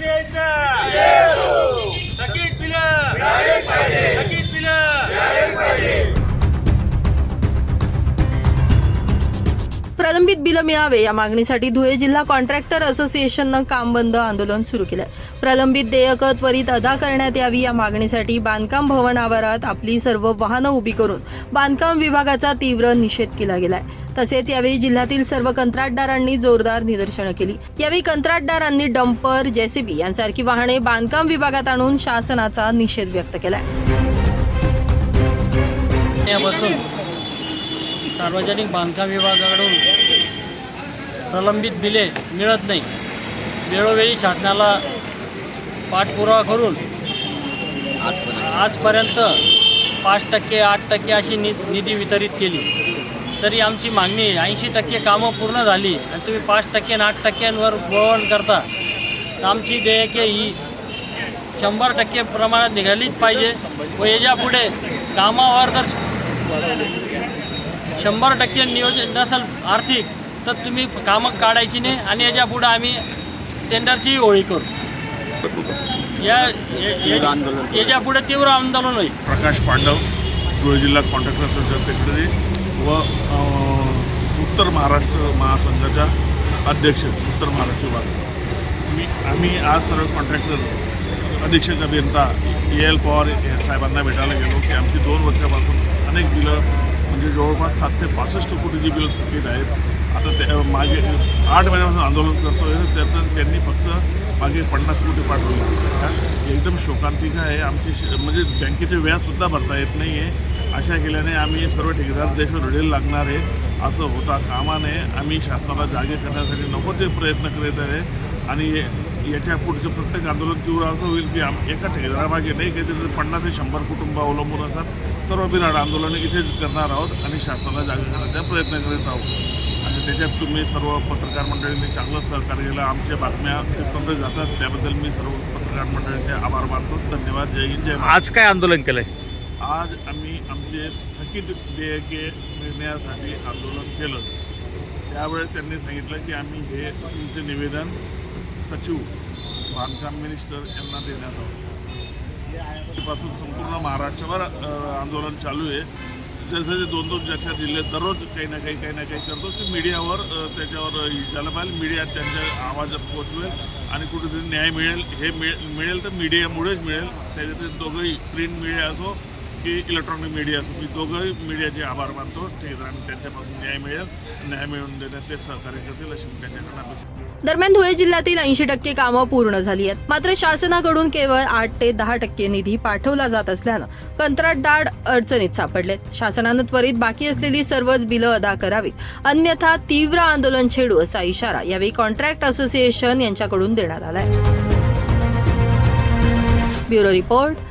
शिवसेनेचा बिल प्रलंबित बिलं मिळावे या मागणीसाठी धुळे जिल्हा कॉन्ट्रॅक्टर असोसिएशननं काम बंद आंदोलन सुरू केलं प्रलंबित देयकं त्वरित अदा करण्यात यावी या मागणीसाठी बांधकाम भवन आवारात आपली सर्व वाहनं उभी करून बांधकाम विभागाचा तीव्र निषेध केला गेलाय. तसेच यावेळी जिल्ह्यातील सर्व कंत्राटदारांनी जोरदार निदर्शनं केली. यावेळी कंत्राटदारांनी डंपर जेसीबी यांसारखी वाहने बांधकाम विभागात आणून शासनाचा निषेध व्यक्त केलाय. बसून सार्वजनिक बांधकाम विभागाकडून प्रलंबित बिले मिळत नाही. वेळोवेळी शासनाला पाठपुरावा करून आजपर्यंत पाच टक्के आठ टक्के अशी नि निधी वितरित केली. तरी आमची मागणी ऐंशी टक्के कामं पूर्ण झाली आणि तुम्ही पाच टक्के आणि आठ टक्क्यांवर वळवण करता. तर आमची देयके ही शंभर टक्के प्रमाणात निघालीच पाहिजे व याच्यापुढे कामावर जर शंभर टक्के नियोजन नसेल आर्थिक तर तुम्ही कामं काढायची नाही आणि याच्यापुढे आम्ही टेंडरचीही होळी करू. या या- या- याच्यापुढे तीव्र आंदोलन होईल. प्रकाश पांडव धुळे जिल्हा कॉन्ट्रॅक्टर असोसिएशन सेक्रेटरी व उत्तर महाराष्ट्र महासंघाच्या अध्यक्ष उत्तर महाराष्ट्र विभाग. मी आम्ही आज सर्व कॉन्ट्रॅक्टर अधीक्षक अभियंता ए एल पवार या साहेबांना भेटायला गेलो की आमची दोन वर्षापासून अनेक बिलं म्हणजे जवळपास सातशे पासष्ट कोटीची बिलं थकीत आहेत. आता ते मागे आठ महिन्यापासून आंदोलन करतो आहे त्यात त्यांनी फक्त मागे पन्नास कोटी पाठवले. एकदम शोकांतिक आहे. आमची म्हणजे बँकेचे व्याजसुद्धा भरता येत नाही आहे अशा केल्याने आम्ही सर्व ठेकेदार देश रडेल लागणार आहे. असं होता कामा नये आम्ही शासनाला जागे करण्यासाठी नको ते प्रयत्न करीत आहे. आणि याच्या पुढचं प्रत्येक आंदोलन तीव्र असं होईल की आम एका ठेकेदारामागे नाही काहीतरी पन्नास ते शंभर कुटुंब अवलंबून असतात. सर्व बिराड आंदोलन इथेच करणार आहोत आणि शासनाला जागे करण्याचा प्रयत्न करीत आहोत. आणि त्याच्यात तुम्ही सर्व पत्रकार मंडळींनी चांगलं सहकार्य केलं. आमच्या बातम्या तिथपर्यंत जातात. त्याबद्दल मी सर्व पत्रकार मंडळींचे आभार मानतो. धन्यवाद. जय हिंद. जय आज काय आंदोलन केलं आहे आज आम्ही आमचे थकीत देयके मिळण्यासाठी आंदोलन केलं. त्यावेळेस त्यांनी सांगितलं की आम्ही हे तुमचे निवेदन सचिव बांधकाम मिनिस्टर यांना देण्यात आहोत पासून संपूर्ण महाराष्ट्रभर आंदोलन चालू आहे. जसे जे दोन दोन ज्याच्या दिले दररोज काही ना काही काही ना काही करतो की मीडियावर त्याच्यावर झालं पाहिजे मीडिया त्यांच्या आवाजात पोचवेल आणि कुठेतरी न्याय मिळेल. हे मिळेल मिळेल तर मीडियामुळेच मिळेल. त्याच्यात दोघंही प्रिंट मीडिया असो की इलेक्ट्रॉनिक मीडिया असो मी दोघंही मीडियाचे आभार मानतो. ठेकेदारांनी त्यांच्यापासून न्याय मिळेल न्याय मिळवून देण्यात ते सहकार्य करतील अशी त्यांच्याकडून अपेक्षा दरम्यान धुळे जिल्ह्यातील ऐंशी टक्के कामं पूर्ण झाली आहेत. मात्र शासनाकडून केवळ आठ ते दहा टक्के निधी पाठवला जात असल्यानं कंत्राटदार अडचणीत सापडलेत शासनानं त्वरित बाकी असलेली सर्वच बिलं अदा करावीत. अन्यथा तीव्र आंदोलन छेडू असा इशारा यावेळी कॉन्ट्रॅक्ट असोसिएशन यांच्याकडून देण्यात आलाय. Bureau report